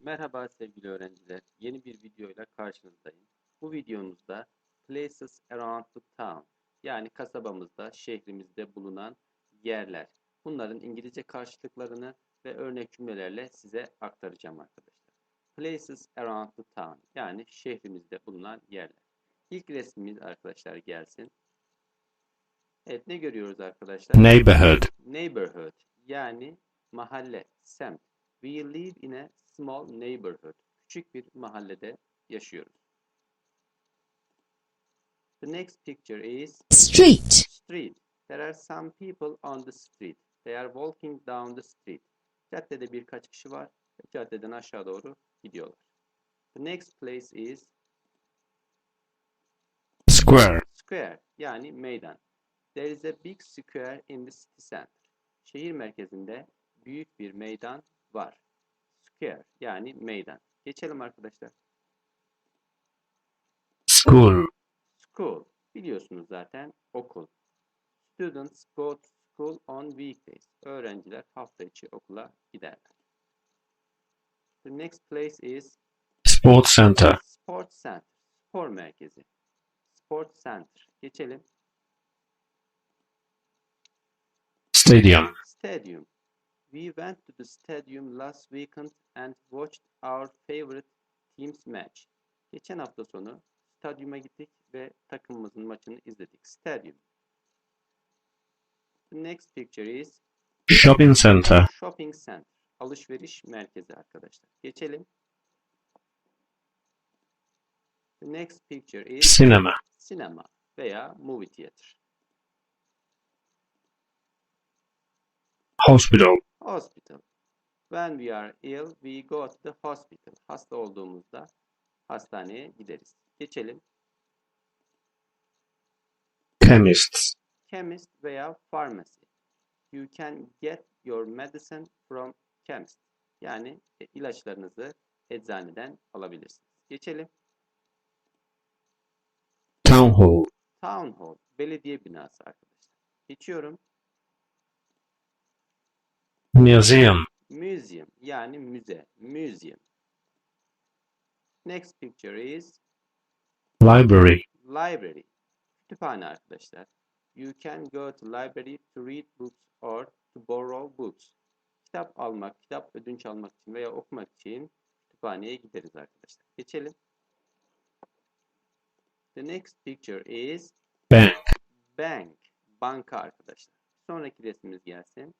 Merhaba sevgili öğrenciler. Yeni bir videoyla karşınızdayım. Bu videomuzda Places Around the Town yani kasabamızda, şehrimizde bulunan yerler. Bunların İngilizce karşılıklarını ve örnek cümlelerle size aktaracağım arkadaşlar. Places Around the Town yani şehrimizde bulunan yerler. İlk resmimiz arkadaşlar gelsin. Evet ne görüyoruz arkadaşlar? neighborhood, neighborhood yani mahalle, semt. We live in a small neighborhood. Küçük bir mahallede yaşıyoruz. The next picture is Street. street. There are some people on the street. They are walking down the street. Caddede birkaç kişi var caddeden aşağı doğru gidiyorlar. The next place is square, Square yani meydan. There is a big square in the city center. Şehir merkezinde büyük bir meydan var. Square yani meydan. Geçelim arkadaşlar. school, School. Biliyorsunuz zaten okul. Students go to school on weekdays. Öğrenciler hafta içi okula giderler. The next place is sports center, Sports Center. Spor merkezi. Sports Center. Geçelim. Stadium, Stadium. We went to the stadium last weekend and watched our favorite team's match. Geçen hafta sonu stadyuma gittik ve takımımızın maçını izledik. Stadium. The next picture is shopping center, shopping center. Alışveriş merkezi arkadaşlar. Geçelim. The next picture is cinema, sinema veya movie theater. Hospital, Hospital. When we are ill, we go to the hospital. Hasta olduğumuzda hastaneye gideriz. Geçelim. chemists, Chemist veya pharmacy. You can get your medicine from chemist. Yani e, ilaçlarınızı eczaneden alabilirsiniz. Geçelim. town hall, Town hall. Belediye binası arkadaşlar. Geçiyorum. Museum, Museum. Yani müze. Museum. Next picture is library, Library. Kütüphane arkadaşlar. You can go to library to read books or to borrow books. Kitap almak, kitap ödünç almak için veya okumak için kütüphaneye gideriz arkadaşlar. Geçelim. The next picture is bank, bank. Banka arkadaşlar. Sonraki resmimiz gelsin.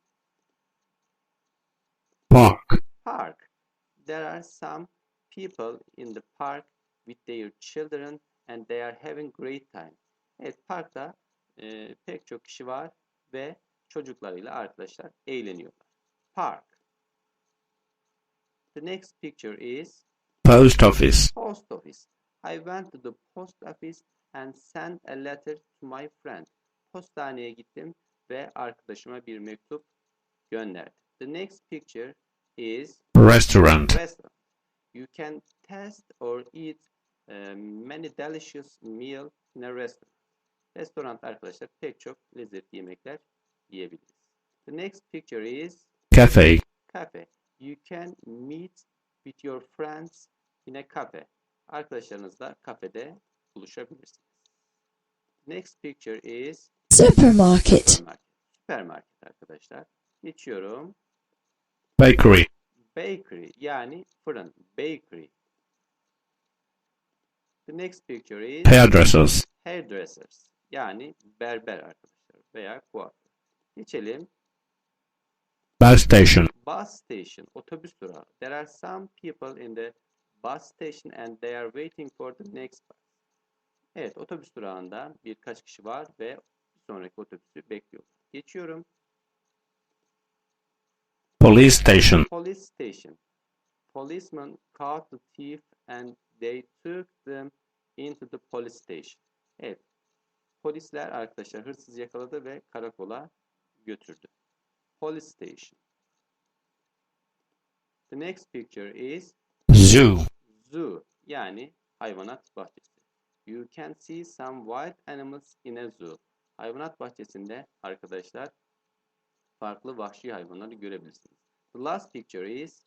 Park. There are some people in the park with their children and they are having great time. Evet parkta e, pek çok kişi var ve çocuklarıyla arkadaşlar eğleniyorlar. Park. The next picture is post office, post office. I went to the post office and sent a letter to my friend. Postaneye gittim ve arkadaşıma bir mektup gönderdim. The next picture is restaurant, restaurant. You can test or eat uh, many delicious meal in a restaurant. Restoran arkadaşlar pek çok lezzetli yemekler yiyebiliriz. The next picture is cafe, cafe. You can meet with your friends in a cafe. Arkadaşlarınızla kafede buluşabilirsiniz. Next picture is Supermarket. süpermarket. Süpermarket arkadaşlar. Geçiyorum. Bakery, Bakery yani fırın. Bakery. The next picture is hairdressers, hairdressers. Yani berber arkadaşlar veya kuaför. Geçelim. bus station, Bus station. Otobüs durağı. There are some people in the bus station and they are waiting for the next bus. Evet otobüs durağında birkaç kişi var ve bir sonraki otobüsü bekliyorlar. Geçiyorum. Police station, Police station. Policemen caught the thief and they took them into the police station. Evet. Polisler arkadaşlar hırsızı yakaladı ve karakola götürdü. Police station. The next picture is zoo, zoo yani hayvanat bahçesi. You can see some wild animals in a zoo. Hayvanat bahçesinde arkadaşlar farklı vahşi hayvanları görebilirsiniz. The last picture is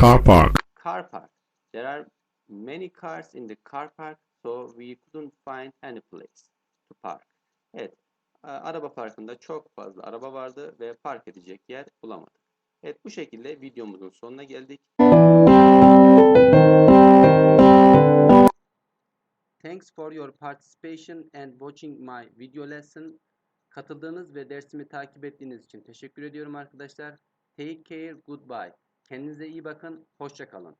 Car park. car park. There are many cars in the car park, so we couldn't find any place to park. Evet, araba parkında çok fazla araba vardı ve park edecek yer bulamadık. Evet, bu şekilde videomuzun sonuna geldik. Thanks for your participation and watching my video lesson. Katıldığınız ve dersimi takip ettiğiniz için teşekkür ediyorum arkadaşlar. Take care, goodbye. Kendinize iyi bakın, hoşça kalın.